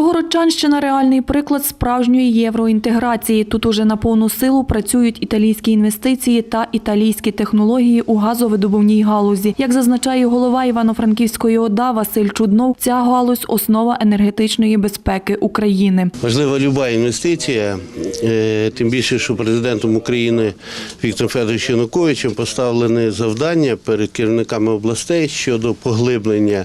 Богородчанщина реальний приклад справжньої євроінтеграції. Тут уже на повну силу працюють італійські інвестиції та італійські технології у газовидобувній галузі. Як зазначає голова Івано-Франківської ОДА Василь Чуднов, ця галузь основа енергетичної безпеки України. Важлива люба інвестиція, е, тим більше, що президентом України Віктором Федоровичем Януковичем поставлене завдання перед керівниками областей щодо поглиблення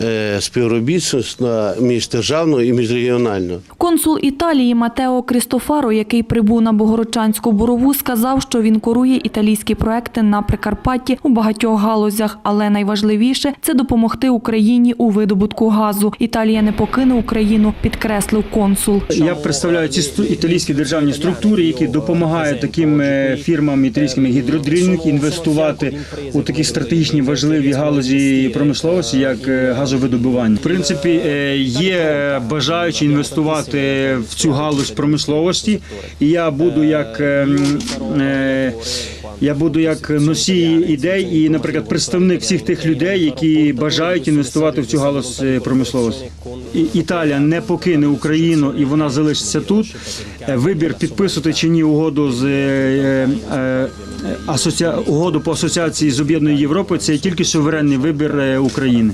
е, співробітництва міждержавного і міжрегіонального. Консул Італії Матео Крістофаро, який прибув на Богородчанську бурову, сказав, що він курує італійські проекти на Прикарпатті у багатьох галузях, але найважливіше це допомогти Україні у видобутку газу. Італія не покине Україну, підкреслив консул. Я представляю ці італійські державні структури, які допомагають таким е, фірмам італійським як гідродрильник інвестувати у такі стратегічні важливі галузі промисловості, як е, газовидобування. В принципі, е, є бажаючі інвестувати в цю галузь промисловості, і я буду як. е, м, е, Я буду як носій ідей і, наприклад, представник всіх тих людей, які бажають інвестувати в цю галузь е, промисловості. Італія не покине Україну і вона залишиться тут. Вибір підписувати чи ні угоду з е, угоду по асоціації з об'єднаної Європи. Це тільки суверенний вибір України.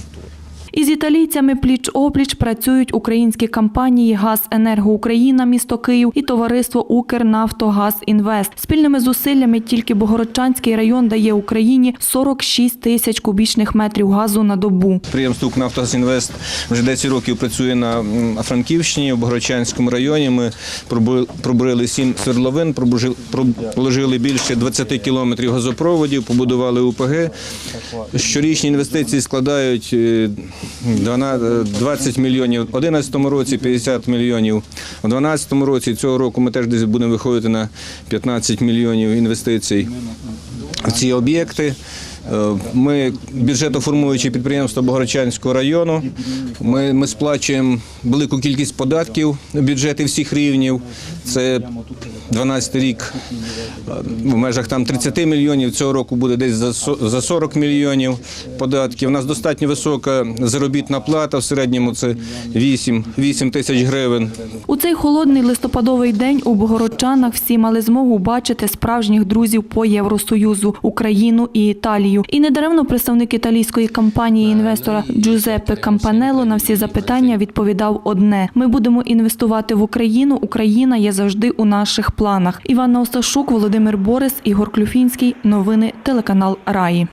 Із італійцями пліч-опліч працюють українські компанії «Газенерго Україна», місто Київ і товариство «Укрнафтогаз Інвест». Спільними зусиллями тільки Богородчанський район дає Україні 46 тисяч кубічних метрів газу на добу. Підприємство «Укрнафтогазінвест» вже 10 років працює на Франківщині, в Богородчанському районі. Ми пробу- пробурили 7 свердловин, проложили більше 20 кілометрів газопроводів, побудували УПГ. Щорічні інвестиції складають е, 12 20 мільйонів у 2011 році, 50 мільйонів у 2012 році. Цього року ми теж десь будемо виходити на 15 мільйонів інвестицій в ці об'єкти. Е, Ми бюджетоформуючі підприємство Богородчанського району. Ми, ми сплачуємо велику кількість податків бюджети всіх рівнів. Це 12 рік е, в межах там 30 мільйонів. Цього року буде десь за 40 мільйонів податків. У нас достатньо висока заробітна плата. В середньому це 8, 8 тисяч гривень. У цей холодний листопадовий день у Богородчанах всі мали змогу бачити справжніх друзів по Євросоюзу – Україну і Італію. І недаремно представник італійської компанії інвестора Джузеппе Кампанело на всі запитання відповідав одне: ми будемо інвестувати в Україну. Україна є завжди у наших планах. Іванна Осташук, Володимир Борис, Ігор Клюфінський. Новини телеканал Раї.